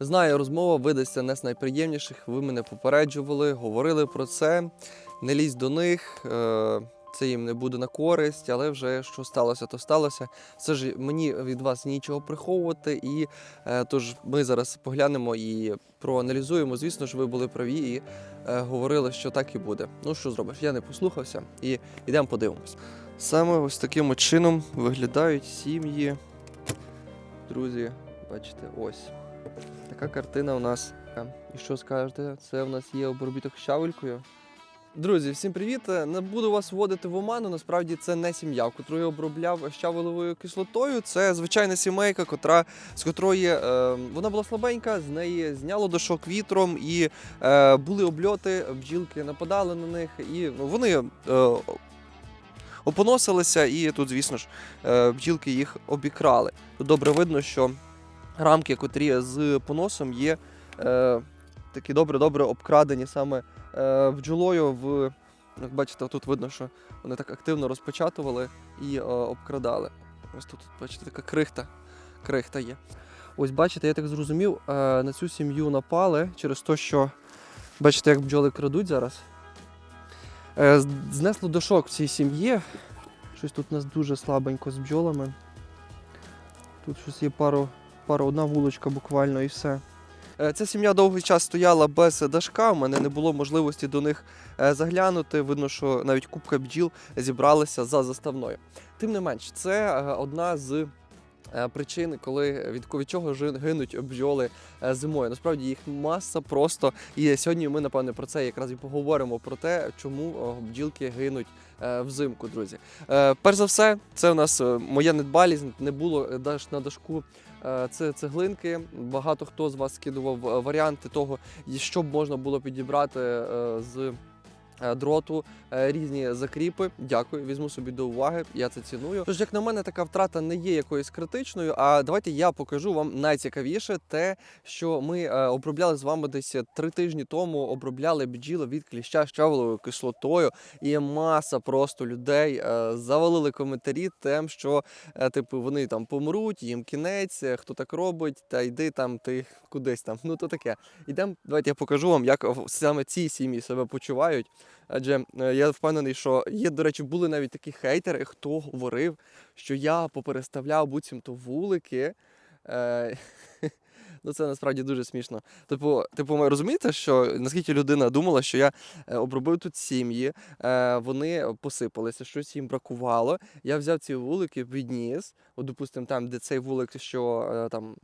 Знаю, розмова видасться не з найприємніших. Ви мене попереджували, говорили про це. Не лізь до них, е, це їм не буде на користь, але вже що сталося, то сталося. Це ж мені від вас нічого приховувати. І е, тож ми зараз поглянемо і проаналізуємо. Звісно ж, ви були праві і е, говорили, що так і буде. Ну що зробиш? Я не послухався і йдемо подивимось. Саме ось таким чином виглядають сім'ї. Друзі, бачите, ось. Така картина у нас. І що скажете? Це в нас є обробіток щавелькою. Друзі, всім привіт! Не буду вас вводити в оману. Насправді це не сім'я, котру я обробляв щавелевою кислотою. Це звичайна сімейка, котра, з котрої е, вона була слабенька, з неї зняло дошок вітром, і е, були обльоти, бджілки нападали на них, і ну, вони е, опоносилися, і тут, звісно ж, е, бджілки їх обікрали. Тут добре видно, що рамки, котрі з поносом є е, такі добре-добре обкрадені саме е, бджолою. В, як бачите, тут видно, що вони так активно розпечатували і е, обкрадали. Ось тут, бачите, така крихта, крихта є. Ось бачите, я так зрозумів, е, на цю сім'ю напали через те, що бачите, як бджоли крадуть зараз. Е, знесло дошок в цій сім'ї. Щось тут у нас дуже слабенько з бджолами. Тут щось є пару, пару одна вулочка буквально і все. Е, Ця сім'я довгий час стояла без дашка, у мене не було можливості до них е, заглянути. Видно, що навіть купка бджіл зібралася за заставною. Тим не менш, це е, одна з причин, коли від, від чого гинуть бджоли зимою. Насправді їх маса просто. І сьогодні ми, напевне, про це якраз і поговоримо про те, чому бджілки гинуть взимку, друзі. Перш за все, це у нас моя недбалість, не було на дашку. Е, Це цеглинки. Багато хто з вас скидував е, варіанти того, що б можна було підібрати е, з дроту, е, різні закріпи. Дякую, візьму собі до уваги. Я це ціную. Тож, як на мене, така втрата не є якоюсь критичною. А давайте я покажу вам найцікавіше те, що ми е, обробляли з вами десь три тижні тому. Обробляли бджіли від кліща щавеловою кислотою, і маса просто людей е, завалили коментарі тим, що е, типу вони там помруть, їм кінець, е, хто так робить, та йди там ти кудись там. Ну то таке. Ідемо, давайте я покажу вам, як саме ці сім'ї себе почувають. Адже е, я впевнений, що є, до речі, були навіть такі хейтери, хто говорив, що я попереставляв буцімто вулики. Е, Ну, це насправді дуже смішно. Типу, типу, розумієте, що наскільки людина думала, що я е, обробив тут сім'ї, вони посипалися, щось їм бракувало. Я взяв ці вулики, відніс, от, допустимо, там, де цей вулик, що там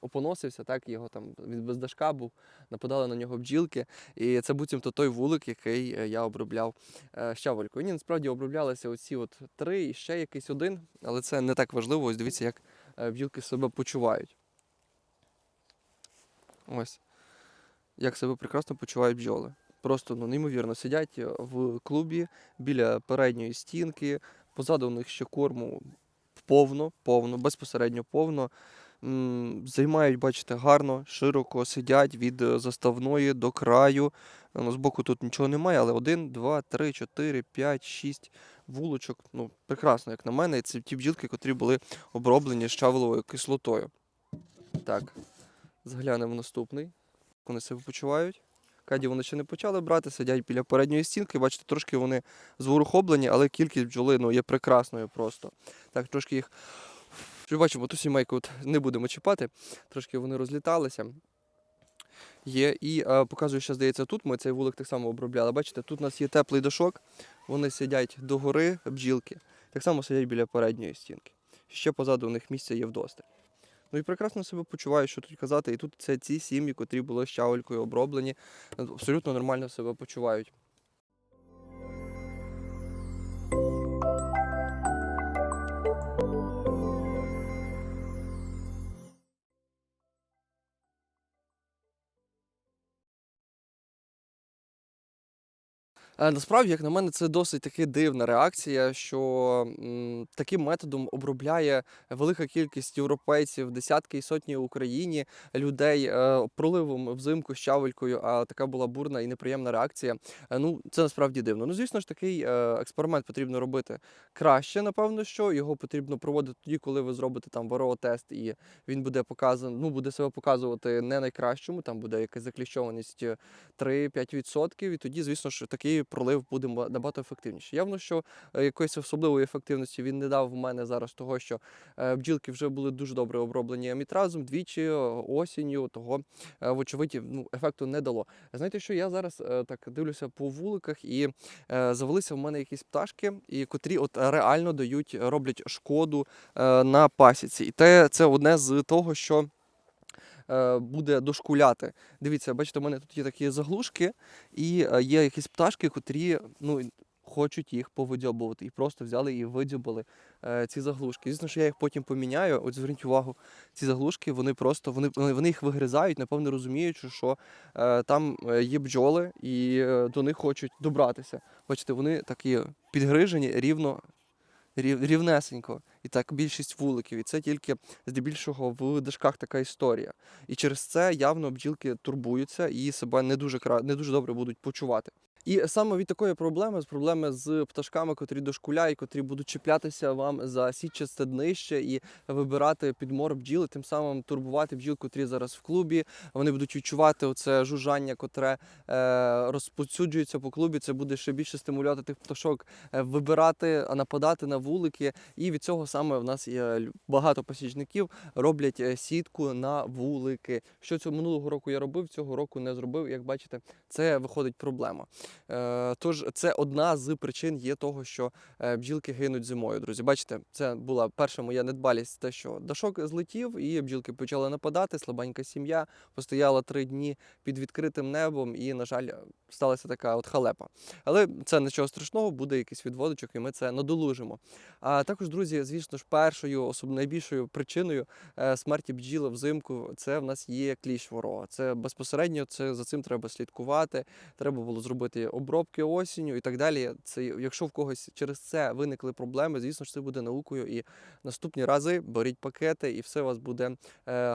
опоносився, так, його там він без дашка був, нападали на нього бджілки. І це буцімто той вулик, який е, я обробляв е, щавелькою. Ні, насправді оброблялися оці от три і ще якийсь один, але це не так важливо. Ось дивіться, як е, бджілки себе почувають. Ось. Як себе прекрасно почувають бджоли. Просто ну, неймовірно сидять в клубі біля передньої стінки, позаду у них ще корму повно, повно, безпосередньо повно. Займають, бачите, гарно, широко сидять від е, заставної до краю. Ну, збоку тут нічого немає, але один, два, три, чотири, п'ять, шість вулочок. Ну, прекрасно, як на мене. Це ті бджілки, котрі були оброблені щавеловою кислотою. Так, заглянемо в наступний. Вони себе почувають. Каді вони ще не почали брати, сидять біля передньої стінки. Бачите, трошки вони зворухоблені, але кількість бджоли ну, є прекрасною просто. Так, трошки їх. Що бачимо, ту сімейку от не будемо чіпати, трошки вони розліталися. Є. І е, показую, що здається, тут ми цей вулик так само обробляли. Бачите, тут у нас є теплий дошок, вони сидять догори, бджілки. Так само сидять біля передньої стінки. Ще позаду у них місця є вдосталь. Ну і прекрасно себе почувають, що тут казати. І тут це ці сім'ї, котрі були щавелькою оброблені, абсолютно нормально себе почувають. Насправді, як на мене, це досить таки дивна реакція, що таким методом обробляє велика кількість європейців, десятки і сотні в Україні людей е, проливом взимку з чавелькою, а така була бурна і неприємна реакція. Е, Ну, це насправді дивно. Ну, звісно ж, такий е, експеримент потрібно робити краще, напевно, що його потрібно проводити тоді, коли ви зробите там ВРО-тест, і він буде показан, ну, буде себе показувати не найкращому, там буде якась закліщованість е, 3-5%, і тоді, звісно ж, такий пролив буде набагато ефективніший. Явно, що е, якоїсь особливої ефективності він не дав в мене зараз того, що е, бджілки вже були дуже добре оброблені амітразом двічі е, осінню, того, вочевидь, ну, ефекту не дало. Знаєте, що я зараз так дивлюся по вуликах, і завелися в мене якісь пташки, і котрі от реально дають, роблять шкоду на пасіці. І те, це одне з того, що буде дошкуляти. Дивіться, бачите, у мене тут є такі заглушки, і е, є якісь пташки, котрі ну, хочуть їх повидьобувати. І просто взяли і видьобали е, ці заглушки. Звісно, що я їх потім поміняю. От зверніть увагу, ці заглушки, вони просто вони, вони їх вигризають, напевно розуміючи, що е, там е, є бджоли і е, до них хочуть добратися. Бачите, вони такі підгрижені рівно. Рів- Рівнесенько, і так більшість вуликів, і це тільки здебільшого в дашках така історія. І через це явно бджілки турбуються і себе не дуже не дуже добре будуть почувати. І саме від такої проблеми, з проблеми з пташками, котрі дошкуляють, котрі будуть чіплятися вам за сітчасте днище і вибирати підмор бджіл, тим самим турбувати бджіл, котрі зараз в клубі. Вони будуть відчувати оце жужжання, котре е, розповсюджується по клубі. Це буде ще більше стимулювати тих пташок е, вибирати, а нападати на вулики. І від цього саме в нас є багато посічників роблять е, сітку на вулики. Що цього минулого року я робив, цього року не зробив. Як бачите, це виходить проблема. Е, Тож це одна з причин є того, що е, бджілки гинуть зимою. Друзі, бачите, це була перша моя недбалість, те, що дашок злетів, і бджілки почали нападати. Слабенька сім'я постояла три дні під відкритим небом, і, на жаль, сталася така от халепа. Але це нічого страшного, буде якийсь відводочок, і ми це надолужимо. А також, друзі, звісно ж, першою, особливо найбільшою причиною е, смерті бджіли взимку це в нас є кліщ ворога. Це безпосередньо це за цим треба слідкувати. Треба було зробити обробки осінню і так далі. Це якщо в когось через це виникли проблеми, звісно ж, це буде наукою. І наступні рази беріть пакети, і все у вас буде е,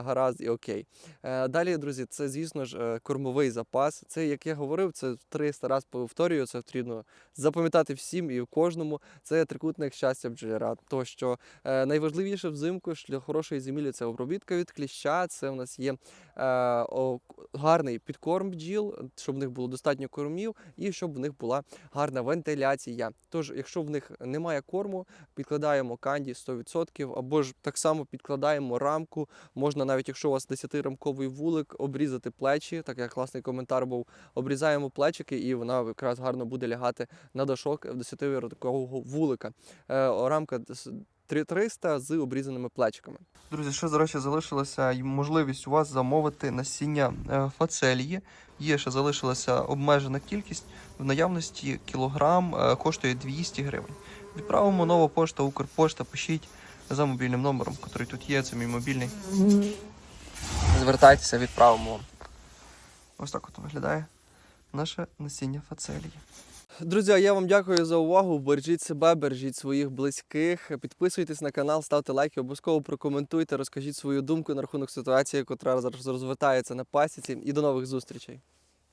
гаразд і окей. Е, далі, друзі, це звісно ж е, кормовий запас. Це як я говорив, це 300 разів повторюю. Це потрібно запам'ятати всім і кожному. Це трикутник щастя бджоляра. То що е, найважливіше взимку для хорошої землі це обробітка від кліща. Це в нас є гарний підкорм бджіл, щоб в них було достатньо кормів і щоб в них була гарна вентиляція. Тож, якщо в них немає корму, підкладаємо канді 100%, або ж так само підкладаємо рамку. Можна навіть, якщо у вас 10-рамковий вулик, обрізати плечі. Так як класний коментар був, обрізаємо плечики, і вона якраз гарно буде лягати на дашок 10-рамкового вулика. Е, рамка дес- 300 з обрізаними плечиками. Друзі, ще до речі, залишилася можливість у вас замовити насіння е, фацелії. Є ще залишилася обмежена кількість. В наявності кілограм е, коштує 200 гривень. Відправимо нова пошта, Укрпошта, пишіть за мобільним номером, який тут є, це мій мобільний. Звертайтеся, відправимо вам. Ось так от виглядає наше насіння фацелії. Друзі, я вам дякую за увагу. Бережіть себе, бережіть своїх близьких. Підписуйтесь на канал, ставте лайки, обов'язково прокоментуйте, розкажіть свою думку на рахунок ситуації, яка зараз розвертається на пасіці. І до нових зустрічей.